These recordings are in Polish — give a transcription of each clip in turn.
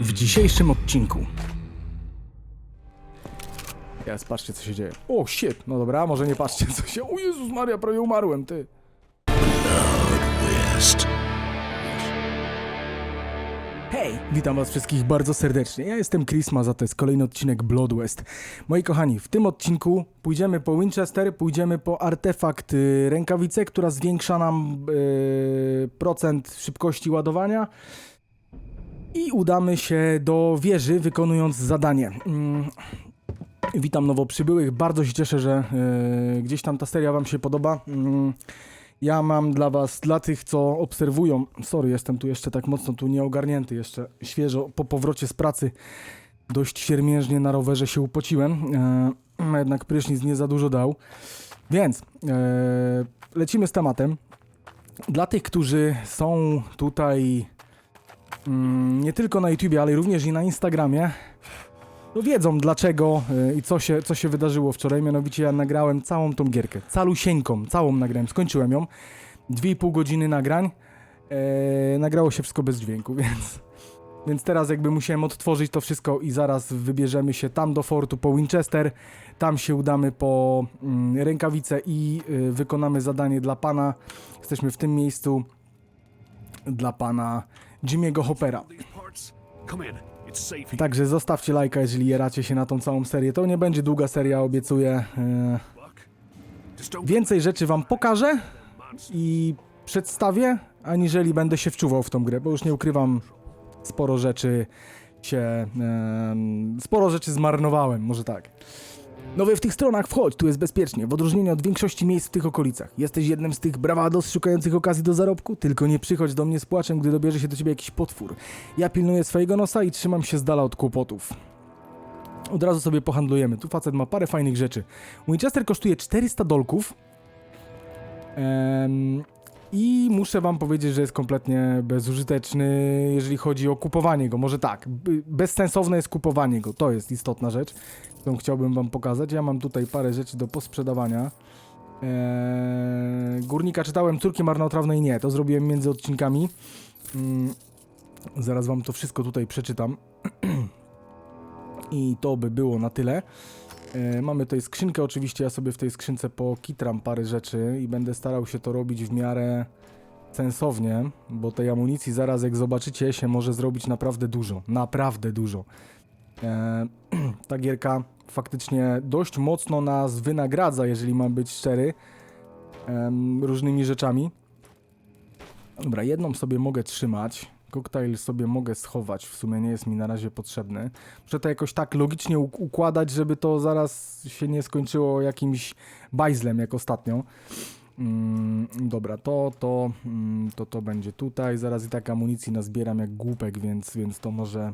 w dzisiejszym odcinku. Jest, patrzcie co się dzieje. O, shit. No dobra, może nie patrzcie co się... O Jezus Maria, prawie umarłem, ty. Hej, witam was wszystkich bardzo serdecznie. Ja jestem Chrisma, a to jest kolejny odcinek Blood West. Moi kochani, w tym odcinku pójdziemy po Winchester, pójdziemy po artefakt y, rękawice, która zwiększa nam y, procent szybkości ładowania i udamy się do wieży, wykonując zadanie. Mm. Witam nowo przybyłych, bardzo się cieszę, że y, gdzieś tam ta seria wam się podoba. Mm. Ja mam dla was, dla tych, co obserwują, sorry, jestem tu jeszcze tak mocno tu nieogarnięty, jeszcze świeżo po powrocie z pracy, dość siermiężnie na rowerze się upociłem, e, jednak prysznic nie za dużo dał, więc e, lecimy z tematem. Dla tych, którzy są tutaj mm, nie tylko na YouTubie, ale również i na Instagramie, no wiedzą dlaczego y, i co się, co się wydarzyło wczoraj. Mianowicie ja nagrałem całą tą gierkę. Calusieńką, całą nagrałem. Skończyłem ją. Dwie i pół godziny nagrań. E, nagrało się wszystko bez dźwięku, więc... Więc teraz jakby musiałem odtworzyć to wszystko i zaraz wybierzemy się tam do fortu po Winchester. Tam się udamy po mm, rękawice i y, wykonamy zadanie dla pana. Jesteśmy w tym miejscu dla pana Jimmy'ego Hoppera. Także zostawcie lajka, jeżeli jeracie się na tą całą serię. To nie będzie długa seria, obiecuję. E, Więcej rzeczy wam pokażę i przedstawię, aniżeli będę się wczuwał w tą grę, bo już nie ukrywam, sporo rzeczy się... em, sporo rzeczy zmarnowałem, może tak. Nowy w tych stronach wchodź, tu jest bezpiecznie, w odróżnieniu od większości miejsc w tych okolicach. Jesteś jednym z tych brawados szukających okazji do zarobku? Tylko nie przychodź do mnie z płaczem, gdy dobierze się do ciebie jakiś potwór. Ja pilnuję swojego nosa i trzymam się z dala od kłopotów. Od razu sobie pohandlujemy. Tu facet ma parę fajnych rzeczy. Winchester kosztuje 400 dolków. Em, I muszę wam powiedzieć, że jest kompletnie bezużyteczny, jeżeli chodzi o kupowanie go. Może tak, bezsensowne jest kupowanie go. To jest istotna rzecz, którą chciałbym wam pokazać. Ja mam tutaj parę rzeczy do posprzedawania. Eee, górnika czytałem, córki marnotrawnej nie. To zrobiłem między odcinkami. Mm, zaraz wam to wszystko tutaj przeczytam. I to by było na tyle. E, mamy tutaj skrzynkę, oczywiście ja sobie w tej skrzynce pokitram parę rzeczy i będę starał się to robić w miarę sensownie, bo tej amunicji zaraz jak zobaczycie się może zrobić naprawdę dużo, naprawdę dużo. E, ta gierka faktycznie dość mocno nas wynagradza, jeżeli mam być szczery, różnymi rzeczami. Dobra, jedną sobie mogę trzymać. Koktajl sobie mogę schować, w sumie nie jest mi na razie potrzebny. Muszę to jakoś tak logicznie uk- układać, żeby to zaraz się nie skończyło jakimś bajzlem jak ostatnio. Mm, dobra, to, to, mm, to, to będzie tutaj. Zaraz i tak amunicji nazbieram jak głupek, więc, więc to może...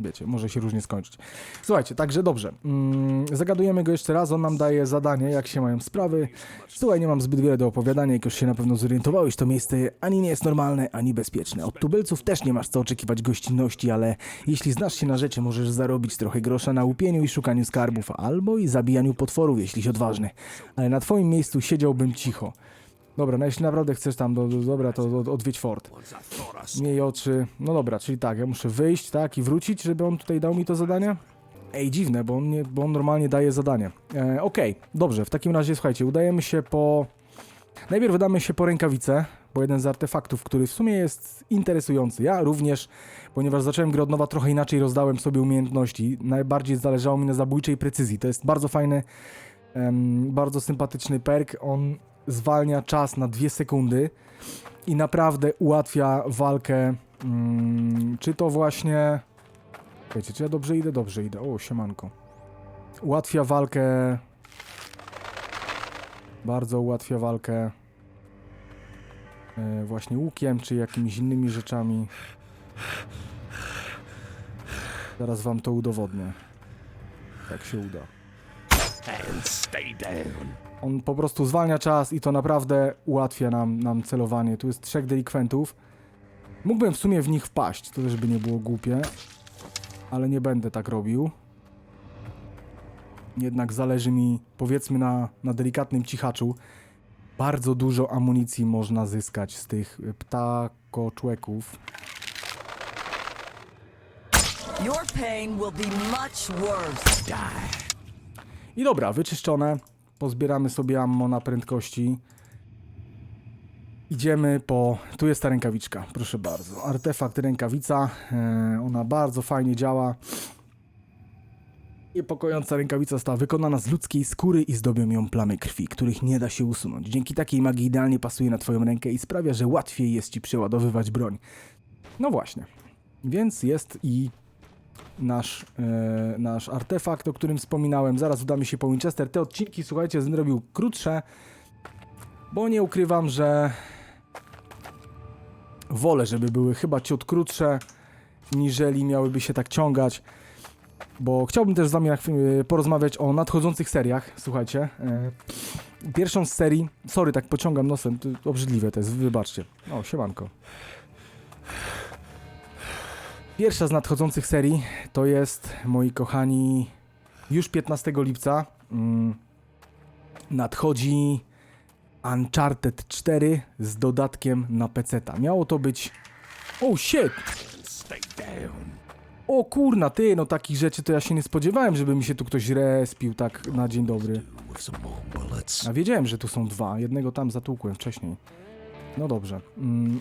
Wiecie, może się różnie skończyć. Słuchajcie, także dobrze. Mm, zagadujemy go jeszcze raz. On nam daje zadanie, jak się mają sprawy. Słuchaj, nie mam zbyt wiele do opowiadania, jak już się na pewno zorientowałeś, to miejsce ani nie jest normalne, ani bezpieczne. Od tubylców też nie masz co oczekiwać gościnności, ale jeśli znasz się na rzeczy, możesz zarobić trochę grosza na łupieniu i szukaniu skarbów, albo i zabijaniu potworów, jeśliś odważny. Ale na twoim miejscu siedziałbym cicho. Dobra, no jeśli naprawdę chcesz tam, do, do, dobra, to od, odwiedź fort. Miej oczy. No dobra, czyli tak, ja muszę wyjść, tak, i wrócić, żeby on tutaj dał mi to zadanie? Ej, dziwne, bo on, nie, bo on normalnie daje zadanie. E, Okej, dobrze, w takim razie słuchajcie, udajemy się po... Najpierw udamy się po rękawicę, bo jeden z artefaktów, który w sumie jest interesujący. Ja również, ponieważ zacząłem grę od nowa, trochę inaczej rozdałem sobie umiejętności. Najbardziej zależało mi na zabójczej precyzji. To jest bardzo fajny, em, bardzo sympatyczny perk. On zwalnia czas na dwie sekundy i naprawdę ułatwia walkę. Mm, czy to właśnie. Wiecie, czy ja dobrze idę? Dobrze idę. O, siemanko. Ułatwia walkę. Bardzo ułatwia walkę. e, Właśnie łukiem, czy jakimiś innymi rzeczami. Zaraz wam to udowodnię. Jak się uda. And stay down. On po prostu zwalnia czas i to naprawdę ułatwia nam, nam celowanie. Tu jest trzech delikwentów. Mógłbym w sumie w nich wpaść, to też by nie było głupie. Ale nie będę tak robił. Jednak zależy mi, powiedzmy, na, na delikatnym cichaczu. Bardzo dużo amunicji można zyskać z tych ptakoczłeków. Your pain will be much worse. I dobra, wyczyszczone. Pozbieramy sobie ammo na prędkości. Idziemy po... Tu jest ta rękawiczka, proszę bardzo. Artefakt rękawica. E, ona bardzo fajnie działa. Niepokojąca rękawica została wykonana z ludzkiej skóry i zdobią ją plamy krwi, których nie da się usunąć. Dzięki takiej magii idealnie pasuje na twoją rękę i sprawia, że łatwiej jest ci przeładowywać broń. No właśnie. Więc jest i nasz, e, nasz artefakt, o którym wspominałem. Zaraz udamy się po Winchester. Te odcinki, słuchajcie, zrobił krótsze, bo nie ukrywam, że wolę, żeby były chyba ciut krótsze, niżeli miałyby się tak ciągać. Bo chciałbym też z wami chwilę porozmawiać o nadchodzących seriach. Słuchajcie, e, pierwszą z serii, sorry, tak pociągam nosem, to obrzydliwe to jest, wybaczcie. O, siemanko. Pierwsza z nadchodzących serii to jest, moi kochani, już 15 lipca mm, nadchodzi Uncharted 4 z dodatkiem na PC-ta. Miało to być... Oh shit! O kurna, ty, no takich rzeczy to ja się nie spodziewałem, żeby mi się tu ktoś respił tak na dzień dobry. A wiedziałem, że tu są dwa. Jednego tam zatłukłem wcześniej. No dobrze. Mm,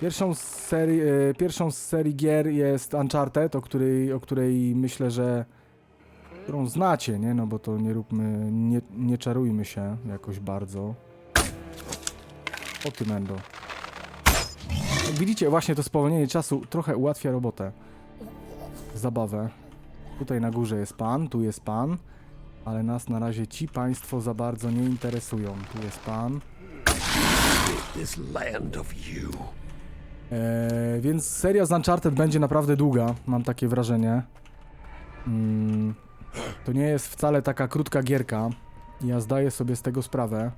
Pierwszą z serii, e, pierwszą z serii gier jest Uncharted, o której, o której myślę, że którą znacie, nie? No bo to nie róbmy, nie, nie czarujmy się jakoś bardzo. O ty mendo. Jak widzicie, właśnie to spowolnienie czasu trochę ułatwia robotę. Zabawę. Tutaj na górze jest pan, tu jest pan. Ale nas na razie ci państwo za bardzo nie interesują. Tu jest pan. Eee, więc seria z Uncharted będzie naprawdę długa, mam takie wrażenie. Mm, to nie jest wcale taka krótka gierka. Ja zdaję sobie z tego sprawę.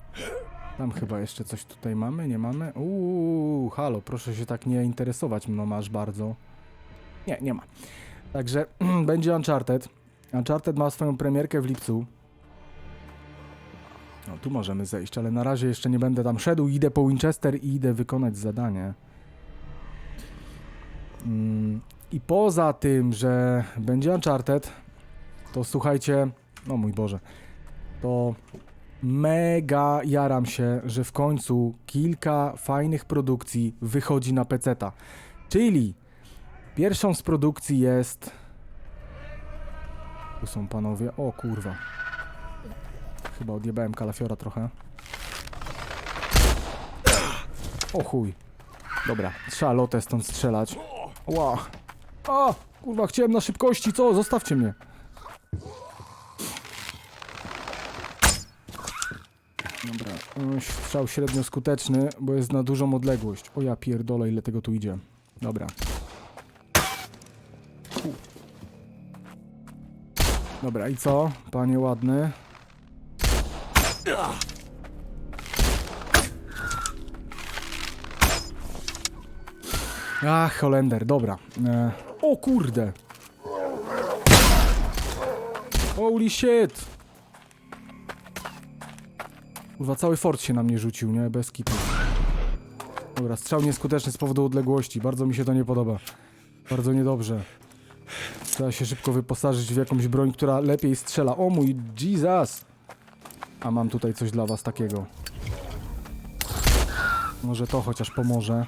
Tam chyba jeszcze coś tutaj mamy, nie mamy? Uuu, halo, proszę się tak nie interesować mną aż bardzo. Nie, nie ma. Także będzie Uncharted. Uncharted ma swoją premierkę w lipcu. No, tu możemy zejść, ale na razie jeszcze nie będę tam szedł. Idę po Winchester i idę wykonać zadanie. Mm, I poza tym, że będzie Uncharted, to słuchajcie, no mój Boże, to mega jaram się, że w końcu kilka fajnych produkcji wychodzi na PC-ta. Czyli pierwszą z produkcji jest... Tu są panowie, o kurwa. Chyba odjebałem kalafiora trochę. O chuj. Dobra, trzeba lotę stąd strzelać. Ła. A, kurwa, chciałem na szybkości, co? Zostawcie mnie. Dobra, y, strzał średnio skuteczny, bo jest na dużą odległość. O ja pierdolę, ile tego tu idzie. Dobra. Dobra, i co? Panie ładny. Ach, Holender, dobra. E, o kurde. Holy shit. Kurwa, cały fort się na mnie rzucił, nie? Bez kitu. Dobra, strzał nieskuteczny z powodu odległości. Bardzo mi się to nie podoba. Bardzo niedobrze. Trzeba się szybko wyposażyć w jakąś broń, która lepiej strzela. O mój Jesus! A mam tutaj coś dla was takiego. Może to chociaż pomoże.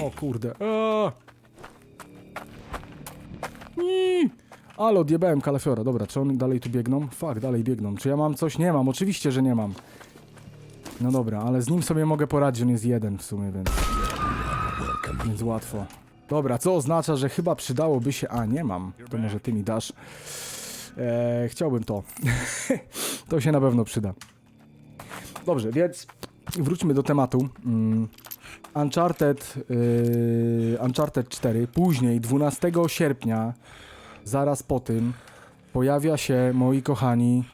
O kurde. Eee. Ale odjebałem kalafiora. Dobra, czy oni dalej tu biegną? Fuck, dalej biegną. Czy ja mam coś? Nie mam. Oczywiście, że nie mam. No dobra, ale z nim sobie mogę poradzić. On jest jeden w sumie, więc... Więc łatwo. Dobra, co oznacza, że chyba przydałoby się... A, nie mam. To może ty mi dasz. Eee, chciałbym to. to się na pewno przyda. Dobrze, więc wróćmy do tematu. Mm. Uncharted, yy, Uncharted 4, później 12 sierpnia, zaraz po tym, pojawia się, moi kochani,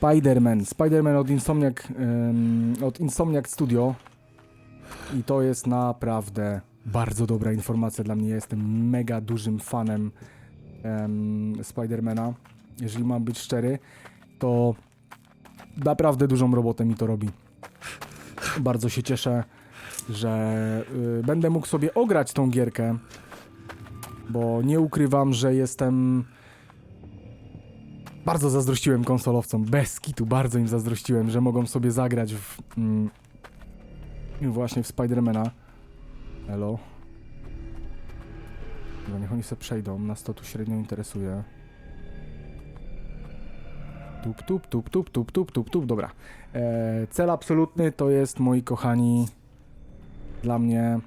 Spider-Man. Spider-Man od Insomniac, ym, od Insomniac Studio. I to jest naprawdę bardzo dobra informacja dla mnie. Jestem mega dużym fanem em, Spidermana. Jeżeli mam być szczery, to naprawdę dużą robotę mi to robi. Bardzo się cieszę, że y, będę mógł sobie ograć tą gierkę, bo nie ukrywam, że jestem... Bardzo zazdrościłem konsolowcom, bez kitu, bardzo im zazdrościłem, że mogą sobie zagrać w... Mm, właśnie w Spidermana. Elo. Dobra, niech oni sobie przejdą, nas to tu średnio interesuje. Tup, tup, tup, tup, tup, tup, tup, tup, dobra. E, cel absolutny to jest, moi kochani, dla mnie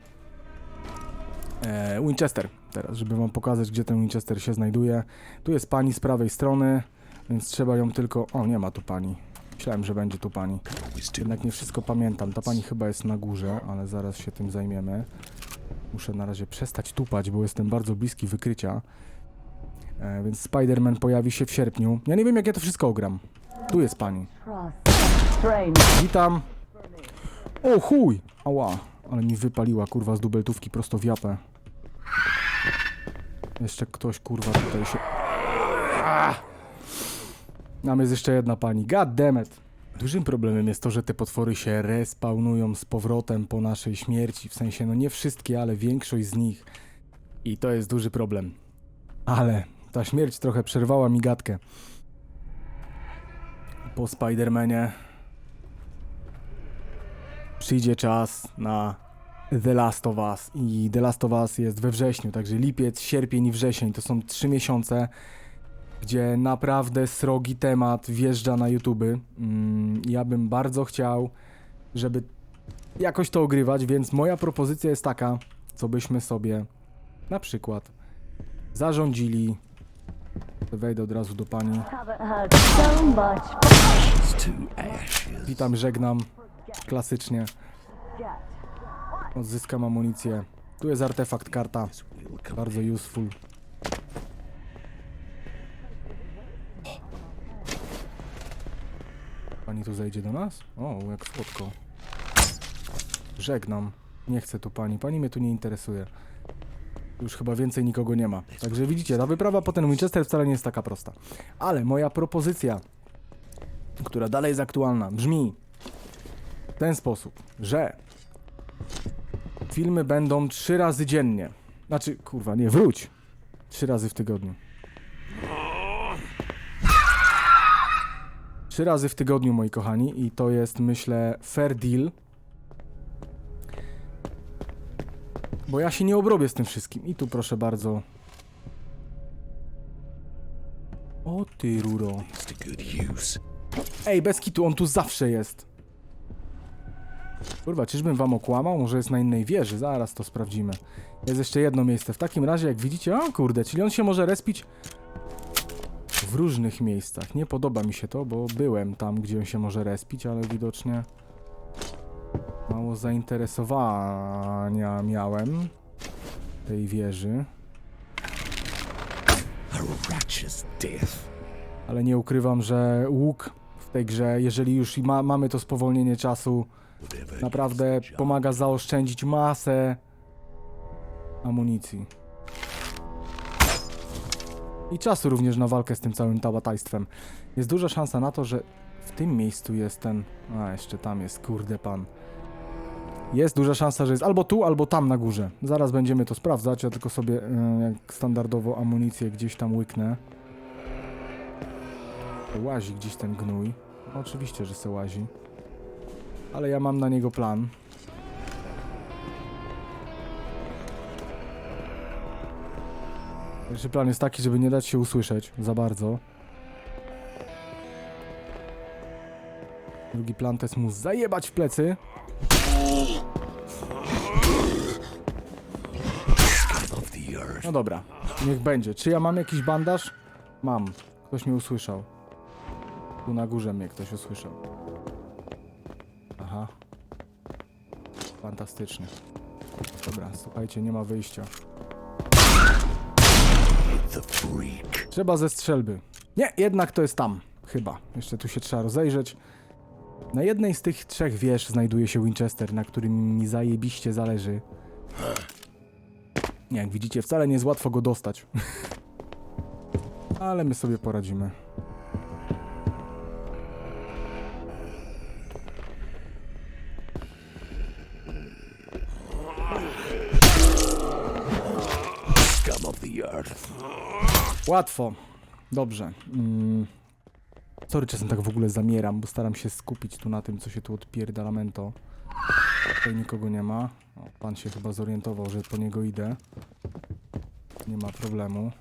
e, Winchester. Teraz, żeby wam pokazać, gdzie ten Winchester się znajduje. Tu jest pani z prawej strony, więc trzeba ją tylko... O, nie ma tu pani. Myślałem, że będzie tu pani. Jednak nie wszystko pamiętam. Ta pani chyba jest na górze, ale zaraz się tym zajmiemy. Muszę na razie przestać tupać, bo jestem bardzo bliski wykrycia. E, więc Spider-Man pojawi się w sierpniu. Ja nie wiem, jak ja to wszystko ogram. Tu jest pani. Witam. O chuj! Ała, ale mi wypaliła kurwa z dubeltówki prosto w japę. Jeszcze ktoś kurwa tutaj się... Ah! Tam jest jeszcze jedna pani. God damn it. Dużym problemem jest to, że te potwory się respawnują z powrotem po naszej śmierci. W sensie, no nie wszystkie, ale większość z nich. I to jest duży problem. Ale ta śmierć trochę przerwała mi gadkę. Po Spidermanie przyjdzie czas na The Last of Us i The Last of Us jest we wrześniu, także lipiec, sierpień i wrzesień to są trzy miesiące, gdzie naprawdę srogi temat wjeżdża na YouTube. Mm, ja bym bardzo chciał, żeby jakoś to ogrywać, więc moja propozycja jest taka, co byśmy sobie na przykład zarządzili. Wejdę od razu do pani. Witam, żegnam. Klasycznie. Odzyskam amunicję. Tu jest artefakt karta. Bardzo useful. Pani tu zejdzie do nas? O, jak słodko. Żegnam. Nie chcę tu pani. Pani mnie tu nie interesuje. Już chyba więcej nikogo nie ma. Także widzicie, ta wyprawa po ten Winchester wcale nie jest taka prosta. Ale moja propozycja, która dalej jest aktualna, brzmi w ten sposób, że filmy będą trzy razy dziennie. Znaczy, kurwa, nie, wróć. Trzy razy w tygodniu. Trzy razy w tygodniu, moi kochani, i to jest, myślę, fair deal. Bo ja się nie obrobię z tym wszystkim. I tu proszę bardzo. O ty ruro. Ej, bez kitu, on tu zawsze jest. Kurwa, czyżbym wam okłamał? Może jest na innej wieży? Zaraz to sprawdzimy. Jest jeszcze jedno miejsce. W takim razie, jak widzicie... O kurde, czyli on się może respić w różnych miejscach. Nie podoba mi się to, bo byłem tam, gdzie on się może respić, ale widocznie mało zainteresowania miałem tej wieży. Ale nie ukrywam, że łuk w tej grze, jeżeli już ma, mamy to spowolnienie czasu, naprawdę pomaga zaoszczędzić masę amunicji. I czasu również na walkę z tym całym tabatajstwem. Jest duża szansa na to, że w tym miejscu jest ten... A, jeszcze tam jest, kurde pan. Jest duża szansa, że jest albo tu, albo tam na górze. Zaraz będziemy to sprawdzać, ja tylko sobie e, jak standardowo amunicję gdzieś tam łyknę. Łazi gdzieś ten gnój. Oczywiście, że se łazi. Ale ja mam na niego plan. Pierwszy plan jest taki, żeby nie dać się usłyszeć za bardzo. Drugi plan to jest mu zajebać w plecy. No dobra, niech będzie. Czy ja mam jakiś bandaż? Mam. Ktoś mnie usłyszał. Tu na górze mnie ktoś usłyszał. Aha. Fantastycznie. Dobra, słuchajcie, nie ma wyjścia. Trzeba ze strzelby. Nie, jednak to jest tam. Chyba. Jeszcze tu się trzeba rozejrzeć. Na jednej z tych trzech wież znajduje się Winchester, na którym mi zajebiście zależy. Jak widzicie, wcale nie jest łatwo go dostać. Ale my sobie poradzimy. Łatwo. Dobrze. Mm. Sorry, czasem tak w ogóle zamieram, bo staram się skupić tu na tym, co się tu odpierdalamento. Tutaj nikogo nie ma. O, pan się chyba zorientował, że po niego idę. Nie ma problemu.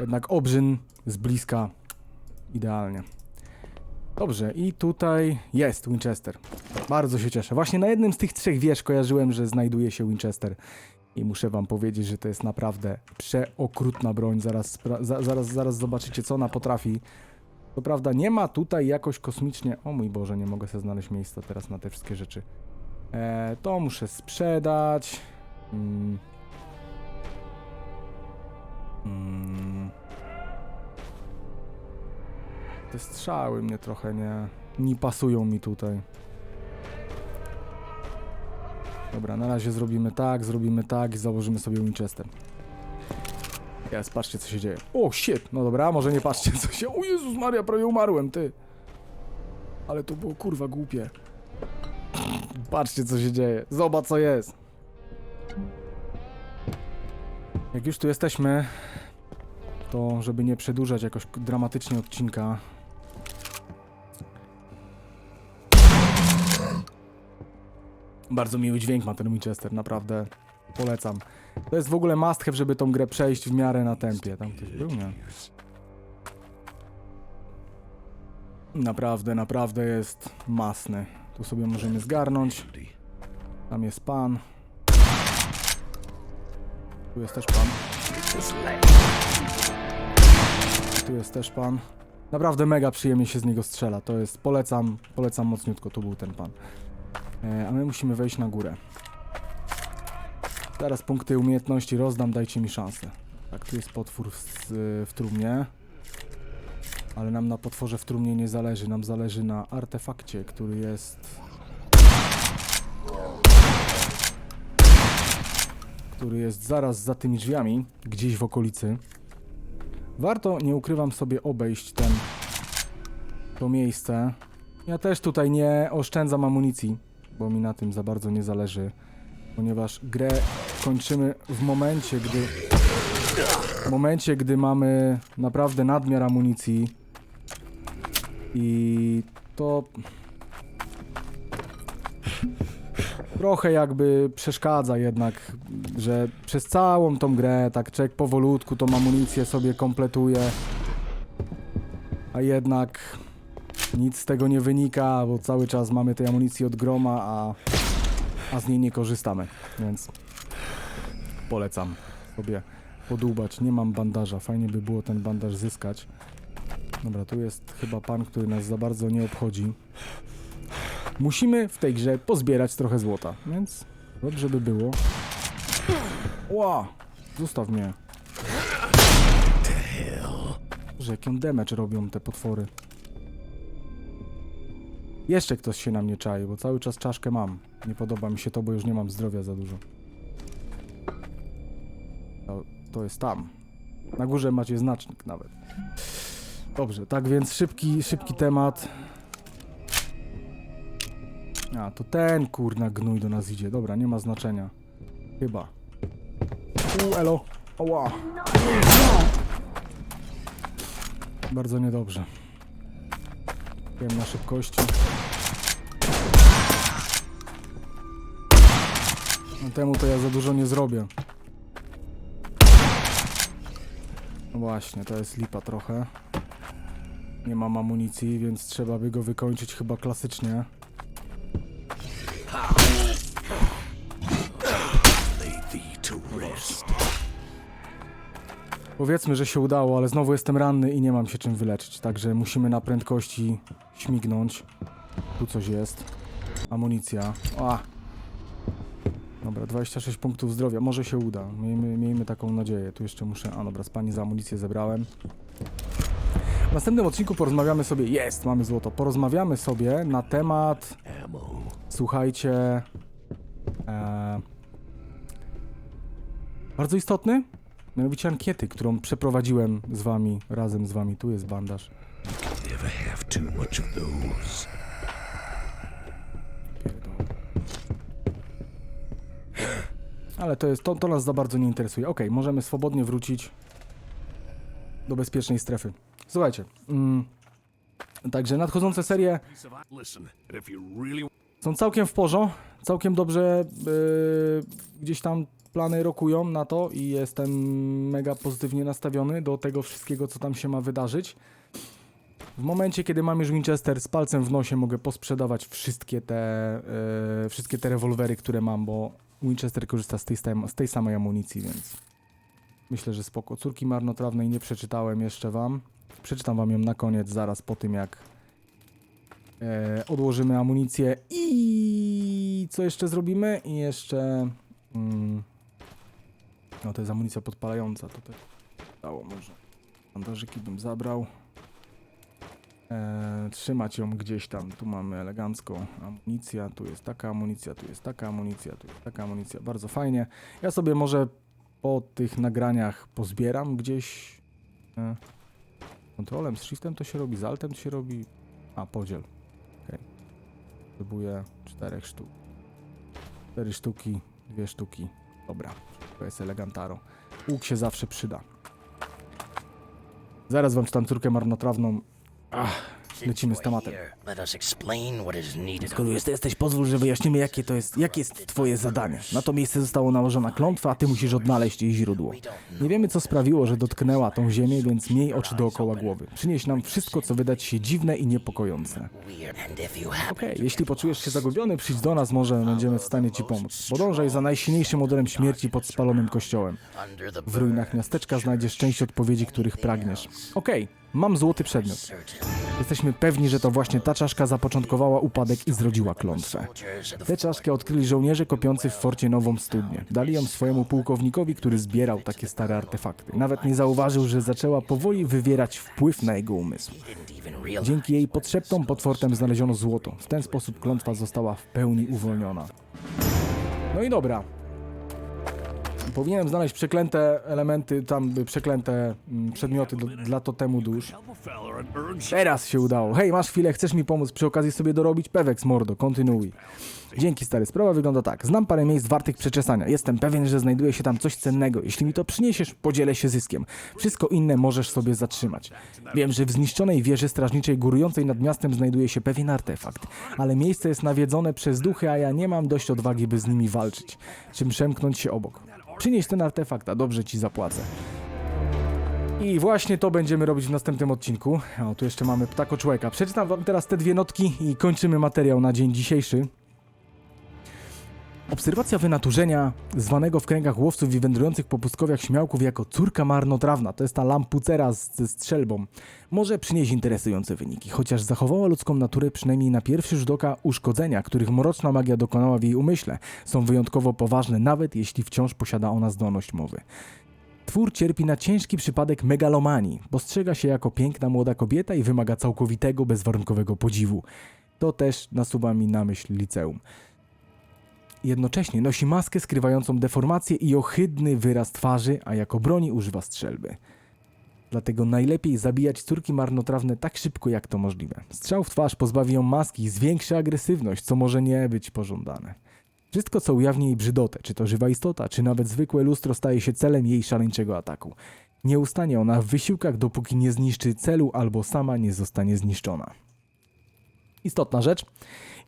Jednak obrzyn z bliska idealnie. Dobrze, i tutaj jest Winchester. Bardzo się cieszę. Właśnie na jednym z tych trzech wież kojarzyłem, że znajduje się Winchester. I muszę wam powiedzieć, że to jest naprawdę przeokrutna broń. Zaraz, zaraz, zaraz zobaczycie, co ona potrafi. To prawda, nie ma tutaj jakoś kosmicznie... O mój Boże, nie mogę sobie znaleźć miejsca teraz na te wszystkie rzeczy. E, to muszę sprzedać. Mm. Mm. Te strzały mnie trochę nie... Nie pasują mi tutaj. Dobra, na razie zrobimy tak, zrobimy tak i założymy sobie Winchester. Jest, patrzcie co się dzieje. O, shit! No dobra, może nie patrzcie co się... O Jezus Maria, prawie umarłem, ty! Ale to było kurwa głupie. Patrzcie co się dzieje. Zobacz co jest. Jak już tu jesteśmy, to żeby nie przedłużać jakoś dramatycznie odcinka, Bardzo miły dźwięk ma ten Winchester, naprawdę polecam. To jest w ogóle must have, żeby tą grę przejść w miarę na tempie. Tam ktoś był, nie? Naprawdę, naprawdę jest masny. Tu sobie możemy zgarnąć. Tam jest pan. Tu jest też pan. Tu jest też pan. Naprawdę mega przyjemnie się z niego strzela. To jest, polecam, polecam mocniutko, tu był ten pan. E, a my musimy wejść na górę. Teraz punkty umiejętności rozdam, dajcie mi szansę. Tak, tu jest potwór w, w trumnie. Ale nam na potworze w trumnie nie zależy, nam zależy na artefakcie, który jest... Który jest zaraz za tymi drzwiami, gdzieś w okolicy. Warto, nie ukrywam sobie, obejść ten... to miejsce. Ja też tutaj nie oszczędzam amunicji bo mi na tym za bardzo nie zależy, ponieważ grę kończymy w momencie, gdy w momencie, gdy mamy naprawdę nadmiar amunicji i to trochę jakby przeszkadza jednak, że przez całą tą grę tak człowiek powolutku tą amunicję sobie kompletuje, a jednak nic z tego nie wynika, bo cały czas mamy tej amunicji od groma, a, a z niej nie korzystamy, więc polecam sobie podłubać. Nie mam bandaża, fajnie by było ten bandaż zyskać. Dobra, tu jest chyba pan, który nas za bardzo nie obchodzi. Musimy w tej grze pozbierać trochę złota, więc dobrze by było. Ła! Zostaw mnie. Że jaką damage robią te potwory. Jeszcze ktoś się na mnie czai, bo cały czas czaszkę mam. Nie podoba mi się to, bo już nie mam zdrowia za dużo. To, to jest tam. Na górze macie znacznik nawet. Dobrze, tak więc szybki, szybki temat. A, to ten kurna gnój do nas idzie. Dobra, nie ma znaczenia. Chyba. U, elo. Oła. Bardzo niedobrze. Wiem na szybkości. No temu to ja za dużo nie zrobię. No właśnie, to jest lipa trochę. Nie mam amunicji, więc trzeba by go wykończyć chyba klasycznie. Powiedzmy, że się udało, ale znowu jestem ranny i nie mam się czym wyleczyć, także musimy na prędkości śmignąć. Tu coś jest. Amunicja. A. Dobra, 26 punktów zdrowia. Może się uda. Miejmy, miejmy taką nadzieję. Tu jeszcze muszę... A dobra, z pani za amunicję zebrałem. W następnym odcinku porozmawiamy sobie... Jest! Mamy złoto. Porozmawiamy sobie na temat... Słuchajcie... E, bardzo istotny? Mianowicie ankiety, którą przeprowadziłem z wami, razem z wami. Tu jest bandaż. Never have too much of those. Pierdolę. Ale to, jest, to, to nas za bardzo nie interesuje. Okej, możemy swobodnie wrócić do bezpiecznej strefy. Słuchajcie, mm, także nadchodzące serie są całkiem w porządku, całkiem dobrze yy, gdzieś tam plany rokują na to i jestem mega pozytywnie nastawiony do tego wszystkiego, co tam się ma wydarzyć. W momencie, kiedy mam już Winchester z palcem w nosie, mogę posprzedawać wszystkie te, yy, wszystkie te rewolwery, które mam, bo Winchester korzysta z tej, z tej samej amunicji, więc myślę, że spoko. Córki marnotrawnej nie przeczytałem jeszcze wam. Przeczytam wam ją na koniec, zaraz po tym jak E, odłożymy amunicję i co jeszcze zrobimy? I jeszcze... Mm, no to jest amunicja podpalająca, to też dało może. Bandażyki bym zabrał. E, trzymać ją gdzieś tam. Tu mamy elegancką amunicja, tu jest taka amunicja, tu jest taka amunicja, tu jest taka amunicja. Bardzo fajnie. Ja sobie może po tych nagraniach pozbieram gdzieś... E, kontrolem, z shiftem to się robi, z altem to się robi... A, podziel. Potrzebuję czterech sztuk. Cztery sztuki, dwie sztuki. Dobra, to jest elegantaro. Łuk się zawsze przyda. Zaraz wam czytam córkę marnotrawną. Ach, lecimy z tematem. Skoro jest, jesteś, pozwól, że wyjaśnimy, jakie to jest, jakie jest twoje zadanie. Na to miejsce zostało nałożona klątwa, a ty musisz odnaleźć jej źródło. Nie wiemy, co sprawiło, że dotknęła tą ziemię, więc miej oczy dookoła głowy. Przynieś nam wszystko, co wydać się dziwne i niepokojące. Okej, jeśli poczujesz się zagubiony, przyjdź do nas, może będziemy w stanie ci pomóc. Podążaj za najsilniejszym modelem śmierci pod spalonym kościołem. W ruinach miasteczka znajdziesz część odpowiedzi, których pragniesz. Okej, mam złoty przedmiot. Jesteśmy pewni, że to właśnie ta czaszka zapoczątkowała upadek i zrodziła klątwę. Tę czaszkę odkryli żołnierze kopiący w forcie nową studnię. Dali ją swojemu pułkownikowi, który zbierał takie stare artefakty. Nawet nie zauważył, że zaczęła powoli wywierać wpływ na jego umysł. Dzięki jej potrzeptom pod fortem znaleziono złoto. W ten sposób klątwa została w pełni uwolniona. No i dobra. Powinienem znaleźć przeklęte elementy, tam przeklęte mm, przedmioty do, dla totemu dusz. Teraz się udało. Hej, masz chwilę, chcesz mi pomóc przy okazji sobie dorobić? Pewek, mordo, kontynuuj. Dzięki stary, sprawa wygląda tak. Znam parę miejsc wartych przeczesania. Jestem pewien, że znajduje się tam coś cennego. Jeśli mi to przyniesiesz, podzielę się zyskiem. Wszystko inne możesz sobie zatrzymać. Wiem, że w zniszczonej wieży strażniczej górującej nad miastem znajduje się pewien artefakt, ale miejsce jest nawiedzone przez duchy, a ja nie mam dość odwagi, by z nimi walczyć. Czym przemknąć się obok. Przynieś ten artefakt, a dobrze ci zapłacę. I właśnie to będziemy robić w następnym odcinku. O, tu jeszcze mamy ptako człowieka. Przeczytam wam teraz te dwie notki i kończymy materiał na dzień dzisiejszy. Obserwacja wynaturzenia, zwanego w kręgach łowców i wędrujących po pustkowiach śmiałków jako córka marnotrawna, to jest ta lampucera z, ze strzelbą, może przynieść interesujące wyniki, chociaż zachowała ludzką naturę przynajmniej na pierwszy rzut oka uszkodzenia, których mroczna magia dokonała w jej umyśle, są wyjątkowo poważne, nawet jeśli wciąż posiada ona zdolność mowy. Twór cierpi na ciężki przypadek megalomanii. Postrzega się jako piękna młoda kobieta i wymaga całkowitego, bezwarunkowego podziwu. To też nasuwa mi na myśl liceum. Jednocześnie nosi maskę skrywającą deformację i ohydny wyraz twarzy, a jako broni używa strzelby. Dlatego najlepiej zabijać córki marnotrawne tak szybko jak to możliwe. Strzał w twarz pozbawi ją maski i zwiększy agresywność, co może nie być pożądane. Wszystko, co ujawni jej brzydotę, czy to żywa istota, czy nawet zwykłe lustro, staje się celem jej szaleńczego ataku. Nie ustanie ona w wysiłkach, dopóki nie zniszczy celu albo sama nie zostanie zniszczona. Istotna rzecz.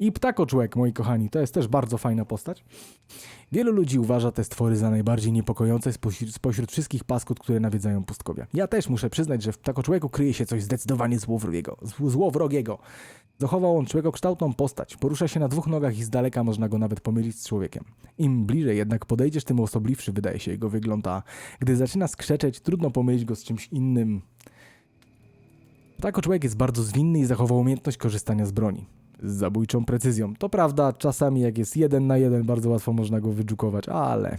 I ptakoczłek, moi kochani, to jest też bardzo fajna postać. Wielu ludzi uważa te stwory za najbardziej niepokojące spośród, wszystkich paskut, które nawiedzają pustkowia. Ja też muszę przyznać, że w ptakoczłeku kryje się coś zdecydowanie złowrogiego. zł- Złowrogiego. Zachował on człowiekokształtną postać. Porusza się na dwóch nogach i z daleka można go nawet pomylić z człowiekiem. Im bliżej jednak podejdziesz, tym osobliwszy wydaje się jego wygląd, a gdy zaczyna skrzeczeć, trudno pomylić go z czymś innym. Ptakoczłowiek jest bardzo zwinny i zachował umiejętność korzystania z broni. Z zabójczą precyzją. To prawda, czasami jak jest jeden na jeden, bardzo łatwo można go wydżukować, ale...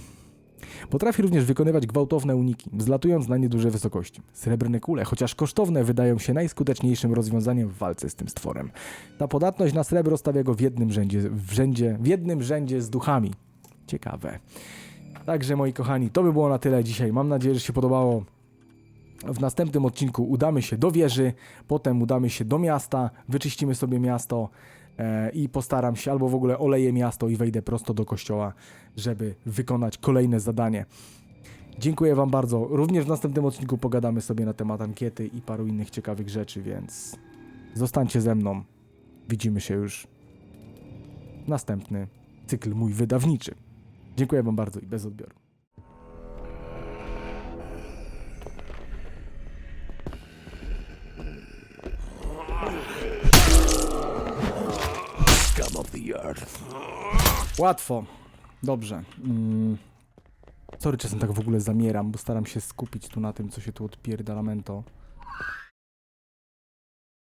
Potrafi również wykonywać gwałtowne uniki, wzlatując na nieduże wysokości. Srebrne kule, chociaż kosztowne, wydają się najskuteczniejszym rozwiązaniem w walce z tym stworem. Ta podatność na srebro stawia go w jednym rzędzie, w rzędzie, w jednym rzędzie z duchami. Ciekawe. Także moi kochani, to by było na tyle dzisiaj. Mam nadzieję, że się podobało. W następnym odcinku udamy się do wieży, potem udamy się do miasta, wyczyścimy sobie miasto. e, i postaram się, albo w ogóle oleję miasto i wejdę prosto do kościoła, żeby wykonać kolejne zadanie. Dziękuję Wam bardzo. Również w następnym odcinku pogadamy sobie na temat ankiety i paru innych ciekawych rzeczy, więc zostańcie ze mną. Widzimy się już. Następny cykl mój wydawniczy. Dziękuję Wam bardzo i bez odbioru. Łatwo. Dobrze. Mm. Sorry, czasem tak w ogóle zamieram, bo staram się skupić tu na tym, co się tu odpierdalamento.